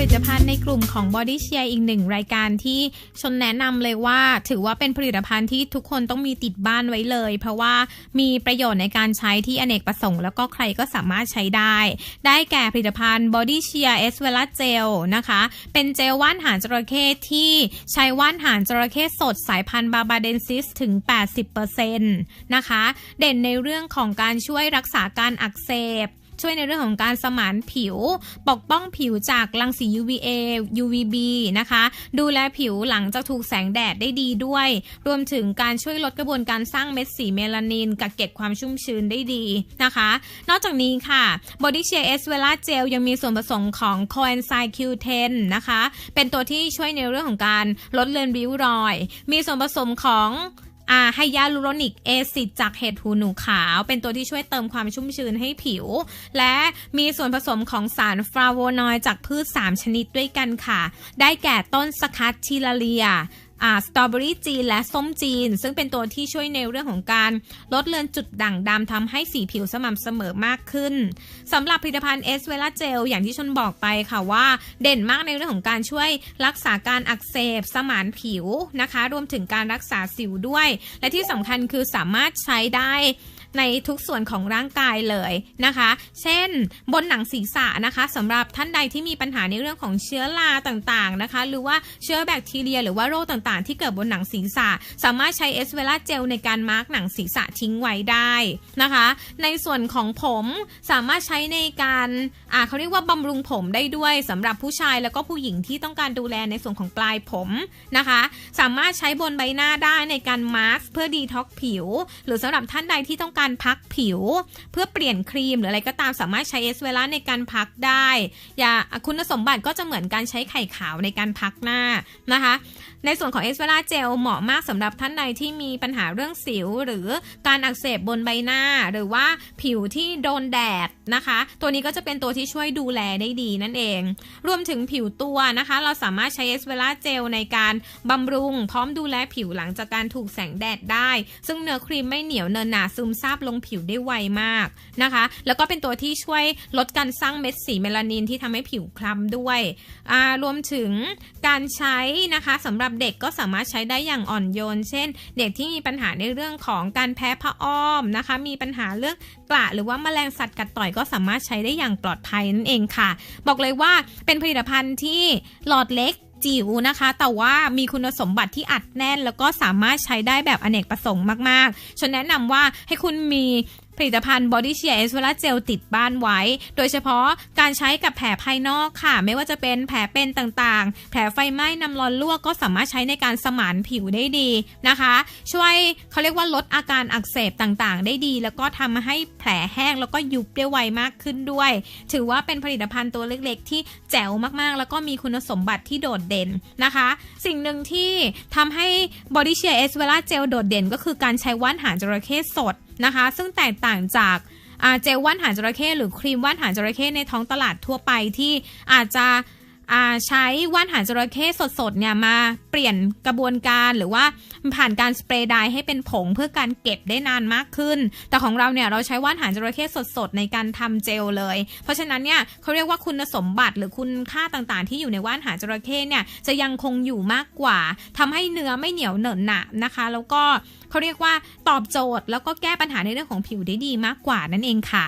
ผลิตภัณฑ์ในกลุ่มของ Body Share อีกหนึ่งรายการที่ชนแนะนำเลยว่า ถือว่าเป็นผลิตภัณฑ์ที่ทุกคนต้องมีติดบ้านไว้เลย เพราะว่ามีประโยชน์ในการใช้ที่อเนกประสงค์ แล้วก็ใครก็สามารถใช้ได้ ได้แก่ผลิตภัณฑ์ Body Share S v e l a Gel นะคะ เป็นเจลว่านหางจระเข้ที่ใช้ว่านหางจระเข้สดสายพันธุ์บาบาเดนซิสถึง 80%นะคะ เด่นในเรื่องของการช่วยรักษาการอักเสบ ช่วยในเรื่องของการสมานผิว ปกป้องผิวจากรังสี UVA UVB นะคะ ดูแลผิวหลังจากถูกแสงแดดได้ดีด้วย รวมถึงการช่วยลดกระบวนการสร้างเม็ดสีเมลานิน กักเก็บความชุ่มชื้นได้ดีนะคะ นอกจากนี้ค่ะ Body Shea S v e l a Gel ยังมีส่วนผสมของ Coenzyme Q10 นะคะ เป็นตัวที่ช่วยในเรื่องของการลดเลือนริ้วรอย มีส่วนผสมของ อาไฮยาลูโรนิกแอซิดจากเห็ดหูหนูขาว เป็นตัวที่ช่วยเติมความชุ่มชื้นให้ผิว และมีส่วนผสมของสารฟลาโวนอยด์จากพืช 3 ชนิดด้วยกันค่ะ ได้แก่ต้นสคัตชิลาเลีย สตรอเบอรี่จีนและส้มจีน ซึ่งเป็นตัวที่ช่วยในเรื่องของการลดเลือนจุดด่างดำทำให้สีผิวสม่ำเสมอมากขึ้นสำหรับผลิตภัณฑ์เอสเวลาเจลอย่างที่ชนบอกไปค่ะว่า เด่นมากในเรื่องของการช่วยรักษาการอักเสบสมานผิวนะคะ รวมถึงการรักษาสิวด้วย และที่สำคัญคือสามารถใช้ได้ ในทุกส่วนของร่างกายเลยนะคะ เช่น บนหนังศีรษะนะคะสำหรับท่านใดที่มีปัญหาในเรื่องของเชื้อราต่างๆนะคะ หรือว่าเชื้อแบคทีเรีย หรือว่าโรคต่างๆ ที่เกิดบนหนังศีรษะ สามารถใช้เอสเวลาเจลในการมาร์กหนังศีรษะทิ้งไว้ได้นะคะ ในส่วนของผมสามารถใช้ในการอ่าเขาเรียกว่าบำรุงผมได้ด้วยสำหรับผู้ชายแล้วก็ผู้หญิงที่ต้องการดูแลในส่วนของปลายผมนะคะ สามารถใช้บนใบหน้าได้ในการมาร์กเพื่อดีท็อกผิว หรือสำหรับท่านใดที่ต้องการพักผิว เพื่อเปลี่ยนครีมหรืออะไรก็ตามสามารถใช้เอสเวลาในการพักได้อย่าคุณสมบัติก็จะเหมือนการใช้ไข่ขาวในการพักหน้านะคะ ในส่วนของเอสเวลาเจลเหมาะมากสำหรับท่านใดที่มีปัญหาเรื่องสิว หรือการอักเสบบนใบหน้า หรือว่าผิวที่โดนแดดนะคะ ตัวนี้ก็จะเป็นตัวที่ช่วยดูแลได้ดีนั่นเอง รวมถึงผิวตัวนะคะ เราสามารถใช้เอสเวลาเจลในการบำรุง พร้อมดูแลผิวหลังจากการถูกแสงแดดได้ ซึ่งเนื้อครีมไม่เหนียวเนินหนาซึมซาบลงผิวได้ไวมากนะคะ แล้วก็เป็นตัวที่ช่วยลดการสร้างเม็ดสีเมลานินที่ทำให้ผิวคล้ำด้วย รวมถึงการใช้นะคะสำหรับเด็กก็สามารถใช้ได้อย่างอ่อนโยน เช่น เด็กที่มีปัญหาในเรื่องของการแพ้ผ้าอ้อมนะคะ มีปัญหาเรื่องกระหรือว่าแมลงสัตว์กัดต่อยก็สามารถใช้ได้อย่างปลอดภัยนั่นเองค่ะ บอกเลยว่าเป็นผลิตภัณฑ์ที่หลอดเล็ก จิ๋วนะคะ แต่ว่ามีคุณสมบัติที่อัดแน่น แล้วก็สามารถใช้ได้แบบอเนกประสงค์มากๆฉันแนะนำว่าให้คุณมี ผลิตภัณฑ์ Body Share S เวลาเจลติดบ้านไว้ โดยเฉพาะการใช้กับแผลภายนอกค่ะ ไม่ว่าจะเป็นแผลเป็นต่างๆ แผลไฟไหม้น้ำร้อนลวกก็สามารถใช้ในการสมานผิวได้ดีนะคะ ช่วยเขาเรียกว่าลดอาการอักเสบต่างๆ ได้ดี แล้วก็ทำให้แผลแห้งแล้วก็ยุบได้ไวมากขึ้นด้วย ถือว่าเป็นผลิตภัณฑ์ตัวเล็กๆ ที่แจ๋วมากๆ แล้วก็มีคุณสมบัติที่โดดเด่นนะคะ สิ่งหนึ่งที่ทำให้ Body Share S เวลาเจลโดดเด่น ก็คือการใช้ว่านหางจระเข้สดนะคะ ซึ่งแตกต่างจากเจลว่านหางจระเข้หรือครีมว่านหางจระเข้ในท้องตลาดทั่วไปที่อาจจะ ใช้ว่านหางจระเข้สดๆเนี่ยมาเปลี่ยนกระบวนการหรือว่าผ่านการสเปรย์ไดให้เป็นผงเพื่อการเก็บได้นานมากขึ้น แต่ของเราเนี่ยเราใช้ว่านหางจระเข้สดๆในการทำเจลเลย เพราะฉะนั้นเนี่ยเขาเรียกว่าคุณสมบัติหรือคุณค่าต่างๆ ที่อยู่ในว่านหางจระเข้เนี่ยจะยังคงอยู่มากกว่าทำให้เนื้อไม่เหนียวเหนอะหนะนะคะ แล้วก็เขาเรียกว่าตอบโจทย์ แล้วก็แก้ปัญหาในเรื่องของผิวได้ดีมากกว่านั่นเองค่ะ